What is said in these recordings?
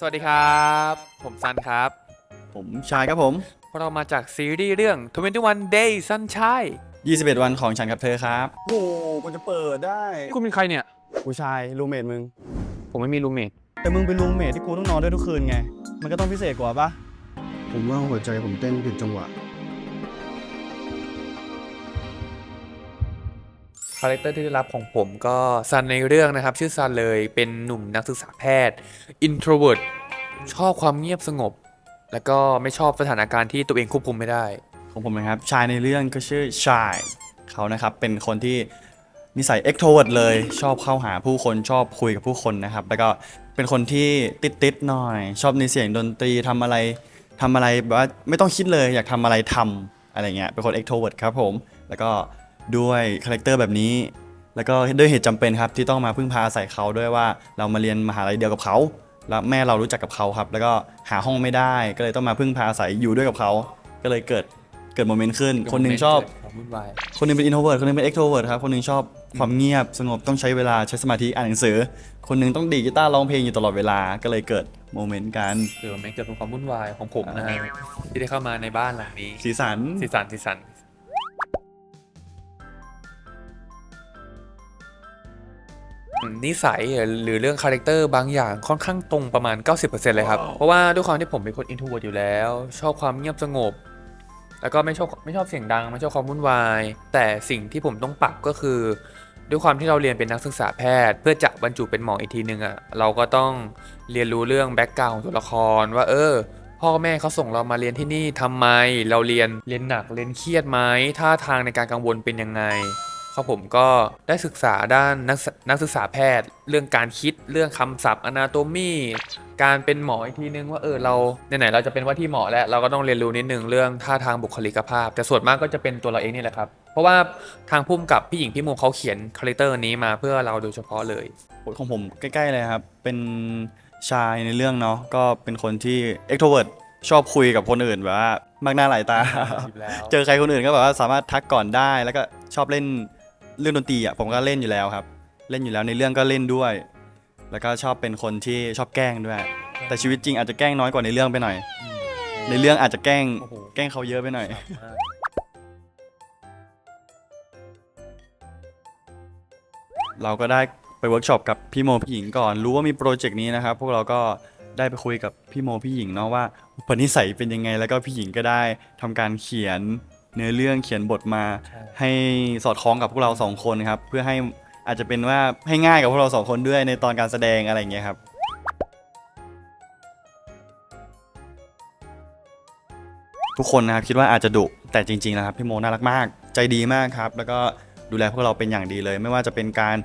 สวัสดีครับ ผมซันครับ ผมชายครับผมพวกเรามาจากซีรีส์เรื่อง 21 Day Sunshine 21 วันของฉันกับเธอครับ โอ้โหกูจะเปิดได้คุณเป็นใครเนี่ย กูชายรูเมทมึง ผมไม่มีรูเมทแต่มึงเป็นรูเมทที่กูต้องนอนด้วยทุกคืนไง มันก็ต้องพิเศษกว่าปะผมว่าหัวใจผมเต้นผิดจังหวะ คาแรคเตอร์ที่ได้รับของผมก็ซันในเรื่องนะครับ ชื่อซันเลยเป็นหนุ่มนักศึกษาแพทย์ introvert ชอบความเงียบสงบ แล้วก็ไม่ชอบสถานการณ์ที่ตัวเองควบคุมไม่ได้ ของผมนะครับ ชายในเรื่องก็ชื่อชายเขานะครับ เป็นคนที่นิสัย extrovert เลย ชอบเข้าหาผู้คนชอบคุยกับผู้คนนะครับ แล้วก็เป็นคนที่ติดๆหน่อย ชอบในเสียงดนตรีทำอะไรทำอะไรแบบว่าไม่ต้องคิดเลยอยากทำอะไรทำอะไรเงี้ยเป็นคน extrovert ครับผม แล้วก็ ด้วยคาแรคเตอร์แบบนี้ แล้วก็ด้วยเหตุจำเป็นครับที่ต้องมาพึ่งพาอาศัยเขาด้วยว่าเรามาเรียนมหาลัยเดียวกับเขา แล้วแม่เรารู้จักกับเขาครับ แล้วก็หาห้องไม่ได้ก็เลยต้องมาพึ่งพาอาศัยอยู่ด้วยกับเขา ก็เลยเกิดเกิดโมเมนต์ขึ้น คนหนึ่งชอบความวุ่นวายคนหนึงเป็น introvert คนหนึงเป็น extrovert ครับ คนหนึงชอบความเงียบสงบต้องใช้เวลาใช้สมาธิอ่านหนังสือ คนหนึงต้องดีดกีตาร์ร้องเพลงอยู่ตลอดเวลาก็เลยเกิดโมเมนต์กันเกิดมันเกิดเป็นความวุ่นวายของผมนะฮะที่ได้เข้ามาในบ้านหลังนี้สีสันสีสันสีสัน นิสัยหรือเรื่องคาแรคเตอร์บางอย่างค่อนข้างตรงประมาณ 90%เลยครับ เพราะว่าด้วยความที่ผมเป็นคนอินโทรเวิร์อยู่แล้ว ชอบความเงียบสงบ แล้วก็ไม่ชอบไม่ชอบเสียงดัง ไม่ชอบความวุ่นวาย แต่สิ่งที่ผมต้องปรับก็คือ ด้วยความที่เราเรียนเป็นนักศึกษาแพทย์ เพื่อจะบรรจุเป็นหมออีกทีหนึ่งอะเราก็ต้องเรียนรู้เรื่องแบ็กกราวของตัวละครว่าเออพ่อแม่เขาส่งเรามาเรียนที่นี่ทำไม เราเรียนเรียนหนักเรียนเครียดไหมท่าทางในการกังวลเป็นยังไง ครับผมก็ได้ศึกษาด้านนักศึนักศึกษาแพทย์ เรื่องการคิดเรื่องคำศัพท์อนาโตมีการเป็นหมออีกทีนึงว่าเออเราไหนๆเราจะเป็นว่าที่หมอแล้วเราก็ต้องเรียนรู้นิดนึงเรื่องท่าทางบุคลิกภาพ แต่ส่วนมากก็จะเป็นตัวเราเองนี่แหละครับ เพราะว่าทางพุ่มกับพี่หญิงพี่โมเขาเขียนคาแรคเตอร์นี้มาเพื่อเราโดยเฉพาะเลยของผมใกล้ๆเลยครับ เป็นชายในเรื่องเนาะก็เป็นคนที่ extrovert ชอบคุยกับคนอื่นแบบว่ามากหน้าหลายตา เจอใครคนอื่นก็แบบว่าสามารถทักก่อนได้แล้วก็ชอบเล่น เรื่องดนตรีอะผมก็เล่นอยู่แล้วครับ เล่นอยู่แล้วในเรื่องก็เล่นด้วย แล้วก็ชอบเป็นคนที่ชอบแกล้งด้วย แต่ชีวิตจริงอาจจะแกล้งน้อยกว่าในเรื่องไปหน่อย ในเรื่องอาจจะแกล้งโอ้โห แกล้งเขาเยอะไปหน่อย เราก็ได้ไปเวิร์กช็อปกับพี่โมพี่หญิงก่อนรู้ว่ามีโปรเจกต์นี้นะครับ พวกเราก็ได้ไปคุยกับพี่โมพี่หญิงเนาะว่าอุปนิสัยเป็นยังไงแล้วก็พี่หญิงก็ได้ทำการเขียน เนื้อเรื่องเขียนบทมาใช่ให้สอดคล้องกับพวกเราสองคนครับเพื่อให้อาจจะเป็นว่าให้ง่ายกับพวกเราสองคนด้วยในตอนการแสดงอะไรอย่างเงี้ยครับทุกคนนะครับคิดว่าอาจจะดุแต่จริงๆนะครับพี่โมน่ารักมาก ใจดีมากครับแล้วก็ดูแลพวกเราเป็นอย่างดีเลย ไม่ว่าจะเป็นการ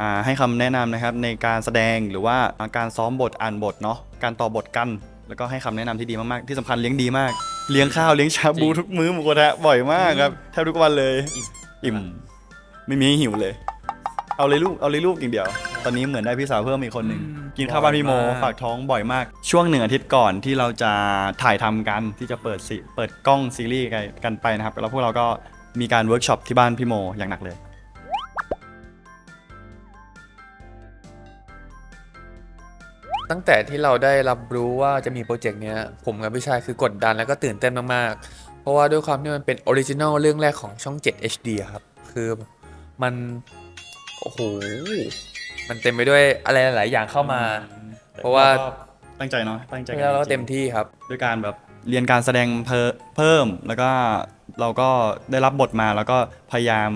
อ่าให้คำแนะนำนะครับในการแสดงหรือว่าการซ้อมบทอ่านบทเนาะการต่อบทกัน แล้วก็ให้คำแนะนำที่ดีมากๆที่สำคัญเลี้ยงดีมาก เลี้ยงข้าวเลี้ยงชาบูจริง ทุกมื้อหมูกระทะบ่อยมากครับแทบทุกวันเลย อิ่ม อิ่ม ไม่มีให้หิวเลย เอาเลยลูกเอาเลยลูกอย่างเดียว ตอนนี้เหมือนได้พี่สาวเพิ่มอีกคนหนึ่งอืมกินข้าวบ้านพี่โมบ่อยมาก ฝากท้องบ่อยมาก ช่วงหนึ่งอาทิตย์ก่อนที่เราจะถ่ายทำกันที่จะเปิดซีเปิดกล้องซีรีส์กันกันไปนะครับแล้วพวกเราก็มีการเวิร์กช็อปที่บ้านพี่โมอย่างหนักเลย ตั้งแต่ที่เราได้รับรู้ว่าจะมีโปรเจกต์เนี้ย ผมกับพี่ชายคือกดดันแล้วก็ตื่นเต้นมากๆ เพราะว่าด้วยความที่มันเป็นออริจินอลเรื่องแรกของช่อง 7 HD อะครับ คือมัน โอ้โห มันเต็มไปด้วยอะไรหลาย ๆ อย่างเข้ามา เพราะว่าตั้งใจเนาะตั้งใจกันแล้วเราจริงๆเต็มที่ครับ ด้วยการแบบเรียนการแสดงเพิ่มเพิ่มแล้วก็เราก็ได้รับบทมาแล้วก็พยายาม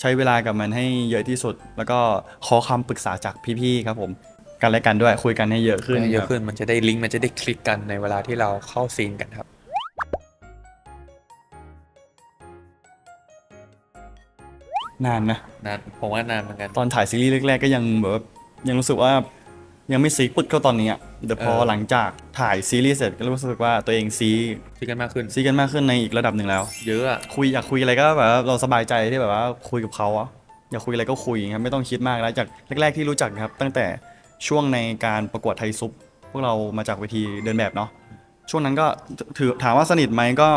ใช้เวลากับมันให้เยอะที่สุด แล้วก็ขอคำปรึกษาจากพี่ ๆ ครับผม กันและกันด้วยคุยกันให้เยอะขึ้นเยอะครับขึ้นมันจะได้ลิงก์มันจะได้คลิกกันในเวลาที่เราเข้าซีนกันครับนานนะนานผมว่านานเหมือนกันตอนถ่ายซีรีส์แรกๆก็ยังแบบว่ายังรู้สึกว่ายังไม่ซีปึกเท่าตอนนี้อะแต่พอเออหลังจากถ่ายซีรีส์เสร็จก็รู้สึกว่าตัวเองซีคลิกกันมากขึ้นซีกันมากขึ้นในอีกระดับหนึ่งแล้ว เยอะอะคุยอยากคุยอะไรก็แบบว่าเราสบายใจที่แบบว่าคุยกับเขาอะอยากคุยอะไรก็คุยครับไม่ต้องคิดมากแล้วจากแรก ๆที่รู้จักครับ ตั้งแต่ ช่วงในการประกวดไทยซุปพวกเรามาจากเวทีเดินแบบเนาะช่วงนั้นก็ถือถามว่าสนิทไหมก็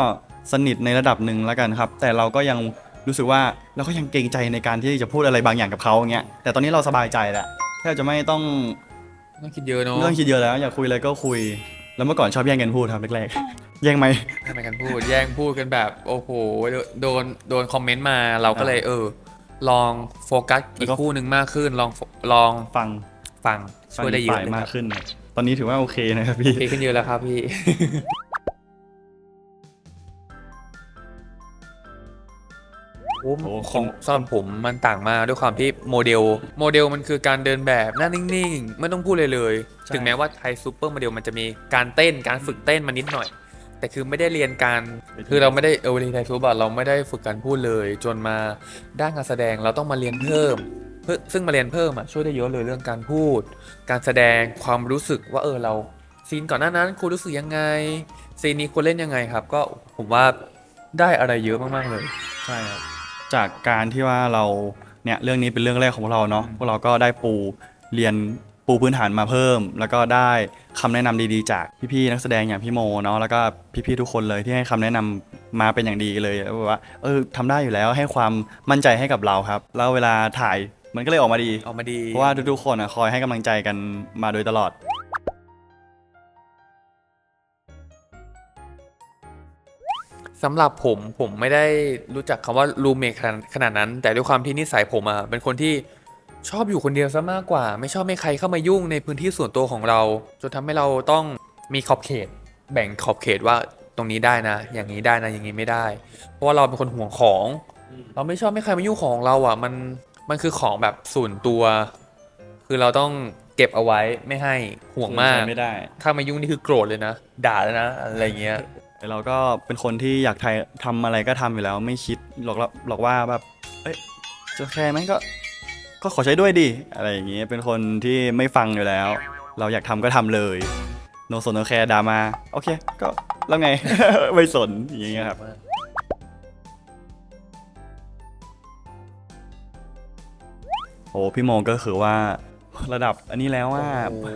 สนิทในระดับหนึ่งแล้วกันครับ แต่เราก็ยังรู้สึกว่าเราก็ยังเกรงใจในการที่จะพูดอะไรบางอย่างกับเขาอย่างเงี้ยแต่ตอนนี้เราสบายใจแล้วแทบจะไม่ต้องต้องคิดเยอะเนาะเรื่องคิดเยอะแล้ว อยากคุยอะไรก็คุย แล้วเมื่อก่อนชอบแย่งกันพูดครับแรกๆแย่งไหมทำไมกันพูด แย่งพูดกันแบบโอ้โหโดนโดนคอมเมนต์มาเราก็เลยเออลองโฟกัสอีกคู่หนึ่งมากขึ้นลองลองฟังฟังฟัง ช่วยได้เยอะฝ่ายเลยมาคกรับขึ้นครับตอนนี้ถือว่าโอเคนะครับพี่ โอเคขึ้นเยอะแล้วครับพี่โอ้โอ้ของสำหรับผมมันต่างมากด้วยความที่โมเดล โมเดลมันคือการเดินแบบหน้านิ่งๆ ไม่ต้องพูดเลยเลยใช่ถึงแม้ว่าไทยซูเปอร์โมเดลมันจะมีการเต้นการฝึกเต้นมานิดหน่อย แต่คือไม่ได้เรียนการ คือเราไม่ได้เออเวทีไทยซูเปอร์เราไม่ได้ฝึกการพูดเลย จนมาด้านการแสดงเราต้องมาเรียนเพิ่มเพื่อ ซึ่งมาเรียนเพิ่มอะช่วยได้เยอะเลยเรื่องการพูด การแสดงความรู้สึกว่าเออเราซีนก่อนหน้านั้นคุณรู้สึกยังไงซีนนี้ควรเล่นยังไงครับ ก็ผมว่าได้อะไรเยอะมากๆเลยใช่ครับจากการที่ว่าเราเนี่ยเรื่องนี้เป็นเรื่องแรกของพวกเราเนาะพวกเราก็ได้ปูเรียนปูพื้นฐานมาเพิ่ม แล้วก็ได้คำแนะนำดีๆ จากพี่ๆนักแสดงอย่างพี่โมเนาะแล้วก็พี่ๆทุกคนเลยที่ให้คำแนะนำมาเป็นอย่างดีเลยแล้วบอกว่าเออทำได้อยู่แล้วให้ความมั่นใจให้กับเราครับ แล้วเวลาถ่าย มันก็เลยออกมาดี ออกมาดีเพราะว่าทุกๆคนอะคอยให้กำลังใจกันมาโดยตลอด สำหรับผมผมไม่ได้รู้จักคำว่ารูเมทขนาดนั้น แต่ด้วยความที่นิสัยผมอะเป็นคนที่ชอบอยู่คนเดียวซะมากกว่า ไม่ชอบให้ใครเข้ามายุ่งในพื้นที่ส่วนตัวของเรา จนทำให้เราต้องมีขอบเขต แบ่งขอบเขตว่าตรงนี้ได้นะ อย่างนี้ได้นะอย่างนี้ไม่ได้ เพราะว่าเราเป็นคนห่วงของ เราไม่ชอบให้ใครมายุ่งของเราอะ มัน มันคือของแบบส่วนตัว คือเราต้องเก็บเอาไว้ไม่ให้ห่วงมากใช้ไม่ได้ ถ้ามายุ่งนี่คือโกรธเลยนะ ด่าเลยนะ อะไรเงี้ยแต่เราก็เป็นคนที่อยากทำทำอะไรก็ทำอยู่แล้ว ไม่คิดหรอกหรอกว่าแบบเอ้ยจะแคร์ไหมก็ ก็ขอใช้ด้วยดิอะไรอย่างเงี้ยเป็นคนที่ไม่ฟังอยู่แล้ว เราอยากทำก็ทำเลยโนสนโนแคร์ดรามาโอเค ก็แล้วไง ไม่สนอย่างเงี้ยครับ โอ้พี่โมก็คือว่าระดับอันนี้แล้วว่า โอ้โห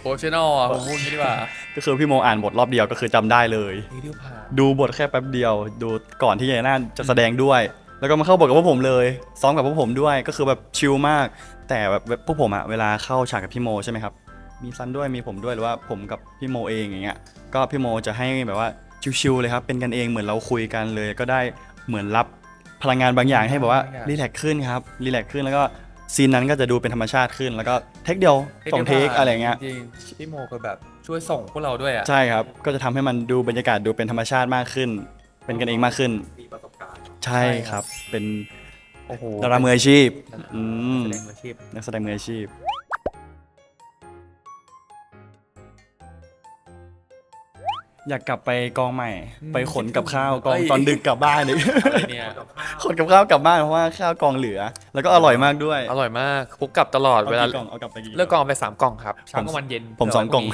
โปรเฟชชั่นอลอะผมพูดงี้ดีกว่าก็คือพี่โมอ่านบทรอบเดียวก็คือจำได้เลย นี่ดิวผ่านดูบทแค่แป๊บเดียว ดูก่อนที่ยายน่าจะแสดงด้วย แล้วก็มาเข้าบทกับพวกผมเลยซ้อมกับพวกผมด้วยก็คือแบบชิลมาก แต่แบบพวกผมอะเวลาเข้าฉากกับพี่โมใช่ไหมครับมีซันด้วยมีผมด้วยหรือว่าผมกับพี่โมเองอย่างเงี้ยก็พี่โมจะให้แบบว่าชิลๆเลยครับเป็นกันเองเหมือนเราคุยกันเลย ก็ได้เหมือนรับพลังงานบางอย่างให้แบบว่ารีแลกซ์ขึ้นครับรีแลกซ์ขึ้นแล้วก็ ซีนนั้นก็จะดูเป็นธรรมชาติขึ้น แล้วก็เทคเดียวสองเทคอะไรเงี้ยจริงๆพี่โมคือแบบช่วยส่งพวกเราด้วยอะใช่ครับ ก็จะทำให้มันดูบรรยากาศดูเป็นธรรมชาติมากขึ้น เป็นกันเองมากขึ้น มีประสบการณ์ใช่ครับ เป็นโอ้โหดารามืออาชีพอืมแสดงมืออาชีพ นักแสดงมืออาชีพ อยากกลับไปกองใหม่ ไปขนกับข้าวกองตอนดึกกลับบ้านอีก อะไรเนี่ย ขนกับข้าวกลับบ้านเพราะว่าข้าวกองเหลือ แล้วก็อร่อยมากด้วยอร่อยมากพกกลับตลอดเอาเวลากี่กล่องเอากลับไปกี่เลิกกองไปสามกล่องครับผเช้ามกลางวันเย็นผมสองกล่อง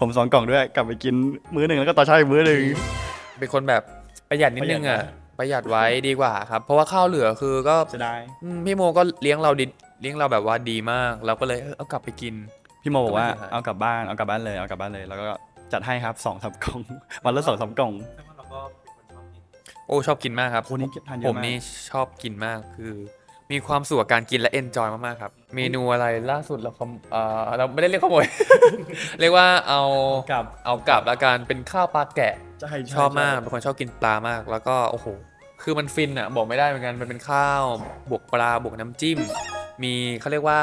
ผมสองกล่องด้วยกลับไปกินมื้อหนึ่งแล้วก็ตอนเช้าอีกมื้อหนึ่ง เป็นคนแบบประหยัดนิดนึงอะ ประหยัดประหยัดไว้ดีกว่าครับ เพราะว่าข้าวเหลือคือก็จะได้อืมพี่โมก็เลี้ยงเราดีเลี้ยงเราแบบว่าดีมากเราก็เลยเออเอากลับไปกิน พี่โมบอกว่าก็ไม่เสียหายเอากลับบ้านเอากลับบ้านเลยเอากลับบ้านเลย แล้วก็จัดให้ครับสองสามกล่อง วันละสองสามกล่อง โอ้ชอบกินมากครับโอ้นี่ทานเยผอะมมากนี่ชอบกินมากคือ มีความสุขกับการกินและเอนจอยมากๆครับ เมนูอะไรล่าสุดเราขโมเอ่อเราไม่ได้เรียกขโมย เรียกว่าเอากับเอากลับละกันเป็นข้าวปลาแกะ ใช่ใชอบมากเป็นคนชอบกินปลามาก แล้วก็โอ้โหคือมันฟินอะบอกไม่ได้เหมือนกันมันเป็นข้าวบวกปลาบวกน้ำจิ้ม มีเขาเรียกว่า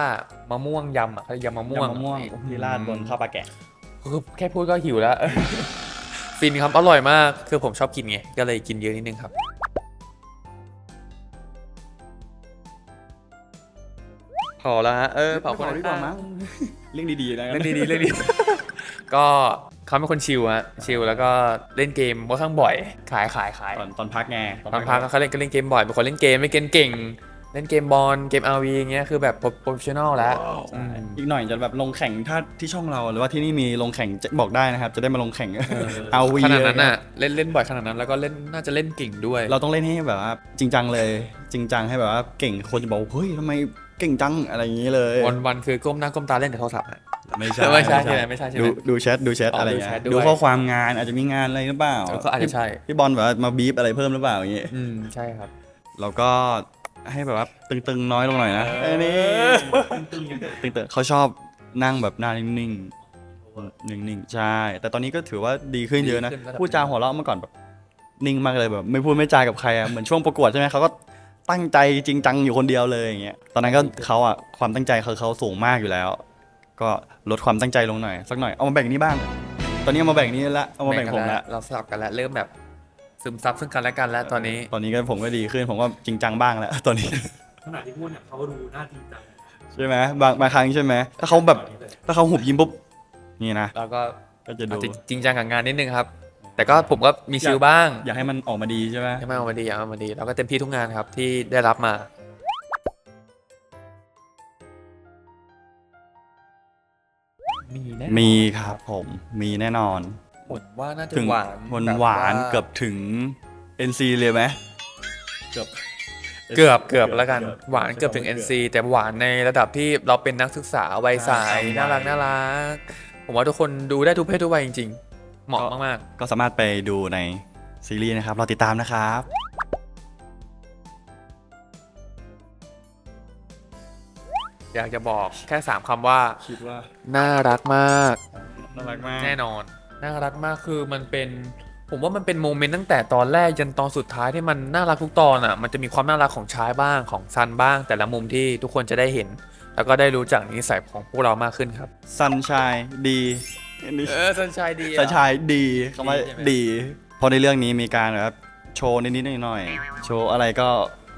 มะม่วงยำอะเขาเรียกยำมะม่วงยำมะม่วงที่ราดบนข้าวปลาแกะ คือแค่พูดก็หิวแล้ว ฟินครับ อร่อยมาก คือผมชอบกินไง ก็เลยกินเยอะนิดนึงครับ พอแล้วฮะ เออขอบคุณดีกว่ามั้งเรื่องดีๆนะเรื่องดีๆเรื่องดีก็เขาเป็นคนชิลฮะชิลแล้วก็เล่นเกมค่อนข้างบ่อย ขายขายขายตอนตอนพักไงตอนพักเขาเล่นก็เล่นเกมบ่อยเป็นคนเล่นเกมไม่เก่งเก่ง เล่นเกมบอลเกม RV อย่างเงี้ยคือแบบโปรเฟชชั่นอลแล้วอืม อีกหน่อยจะแบบลงแข่งถ้าที่ช่องเราหรือว่าที่นี่มีลงแข่งจะบอกได้นะครับ จะได้มาลงแข่งเอาวีขนาดนั้นน่ะเล่นเล่นบ่อยขนาดนั้นแล้วก็เล่นน่าจะเล่นเก่งด้วยเราต้องเล่นให้แบบว่าจริงจังเลย จริงจังให้แบบว่าเก่งคนจะบอกเฮ้ยทำไมเก่งจังอะไรอย่างนี้เลยวันวันๆคือก้มหน้าก้มตาเล่นแต่โทรศัพท์อะ ไม่ใช่ไม่ใช่ใช่ไหมไม่ใช่ใช่ไหมดูดูแชทดูแชทอ๋ออะไรดูเงี้แชทยด้วย ดูข้อความงานอาจจะมีงานอะไรหรือเปล่าเออก็อาจจะใช่พี่บอลแบบว่ามาบีบอะไรเพิ่มหรือเปล่าอย่างงี้อืมใช่ครับเราก็ ให้แบบว่าตึงๆน้อยลงหน่อยนะเอออันนี้ตึงๆเขาชอบนั่งแบบหน้านิ่งๆนิ่งๆใช่ แต่ตอนนี้ก็ถือว่าดีขึ้นเยอะนะดีขึ้นระดับ พูดจาหัวเราะเมื่อก่อนแบบนิ่งมากเลยแบบ ไม่พูดไม่จากับใครอะเหมือนช่วงประกวดใช่ไหมเขาก็ตั้งใจจริงจังอยู่คนเดียวเลยอย่างเงี้ยตอนนั้นก็เขาอะความตั้งใจเขาเขาสูงมากอยู่แล้ว ก็ลดความตั้งใจลงหน่อยสักหน่อยเอามาแบ่งนี่บ้าง ตอนนี้เอามาแบ่งนี่ละเอามาแบ่งผมละ เราสลับกันแล้วเริ่มแบบ ซึมซับซึ่งกันและกันแล้วตอนนี้ตอนนี้ก็ผมก็ดีขึ้นผมก็จริงจังบ้างแล้วตอนนี้ ขณะที่พูดเนี่ยเขาดูน่าจริงจังใช่ไหมบางบางครั้งใช่ไหมถ้าเขาแบบถ้าเขาหุบยิ้มปุ๊บนี่นะเราก็ก็จะอาจดูจะจริงจังกับงานนิดนึงครับ แต่ก็ผมก็มีชิลบ้างอยากให้มันออกมาดีใช่ไหมให้มันออกมาดีอยากให้มันออกมาดีเราก็เต็มที่ทุกงานครับที่ได้รับมามีแน่มีครับผมมีแน่นอน ผมว่าน่าจะถึงหวานหวานแบบหวานว่าเกือบถึง NC เลยไหม เกือบเกือบเกือบแล้วกันหวานเกือบถึง NC แต่หวานในระดับที่เราเป็นนักศึกษาวัยใสน่ารักน่ารักผมว่าทุกคนดูได้ทุกเพศทุกวัยจริง ๆ เหมาะมากก็สามารถไปดูในซีรีส์นะครับ เราติดตามนะครับๆ อยากจะบอกแค่ 3คำว่า คิดว่า น่ารักมาก น่ารักมาก แน่นอน น่ารักมากคือมันเป็น ผมว่ามันเป็นโมเมนต์ตั้งแต่ตอนแรกยันตอนสุดท้ายที่มันน่ารักทุกตอนอะมันจะมีความน่ารักของชายบ้างของซันบ้าง แต่ละมุมที่ทุกคนจะได้เห็น แล้วก็ได้รู้จักนิสัยของพวกเรามากขึ้นครับซันชายดีอันนี้เออซันชายดีซันชายดีคำว่าดีใช่ไหม ดี เพราะในเรื่องนี้มีการแบบโชว์นิดๆหน่อยๆโชว์อะไรก็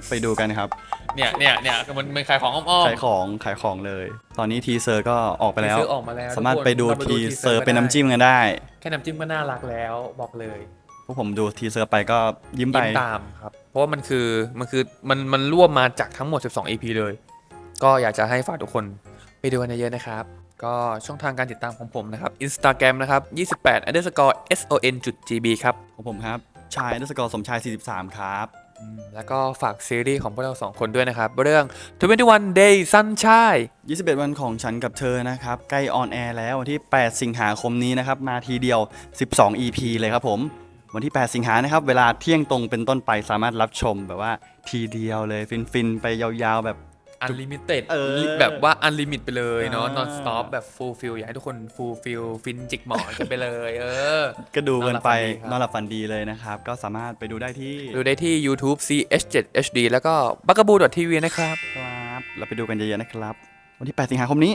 ไปดูกันครับ เนี่ยเนี่ยเนี่ยมันมันขายของอ้อมขายของขายของเลย ตอนนี้ทีเซอร์ก็ออกไปแล้ว ซื้อออกมาแล้วสามารถทุกคนไปดูเราทีเซอร์ก็เป็นน้ำจิ้มกันได้ แค่น้ำจิ้มก็น่ารักแล้วบอกเลยพวกผมดูทีเซอร์ไปก็ยิ้มไป ยิ้มตามครับ เพราะว่ามันคือมันคือมันมันรวบมาจากทั้งหมด 12 EP เลย ก็อยากจะให้ฝากทุกคนไปดูกันเยอะๆนะครับ ก็ช่องทางการติดตามของผมนะครับ Instagram นะครับ 28 underscore son จุด gb ครับ ของผมครับ ชายนักสกอร์สมชาย 43 ครับอืม แล้วก็ฝากซีรีส์ของพวกเราสองคนด้วยนะครับ เรื่อง21 Day Sunshine 21 วันของฉันกับเธอนะครับ ใกล้ออนแอร์แล้ววันที่ 8 สิงหาคมนี้นะครับ มาทีเดียว 12 EP เลยครับผม วันที่ 8 สิงหานะครับ เวลาเที่ยงตรงเป็นต้นไปสามารถรับชมแบบว่าทีเดียวเลยฟินๆ ไปยาวๆ แบบ Unlimited เออ แบบว่า Unlimit ไปเลยเนาะอ่า non stop แบบ full fill อยากให้ทุกคน full fill ฟินจิกหมอนกันไปเลยเออ ก็ดูกันไปนนออนนหหลัลับบฝัฝันนดีดีเลยนะครับ ก็สามารถไปดูได้ที่ดูได้ที่ YouTube CH7HD แล้วก็ b u g a b o o TV นะครับ ครับเราไปดูกันเยอะๆนะครับ วันที่ 8 สิงหาคมนี้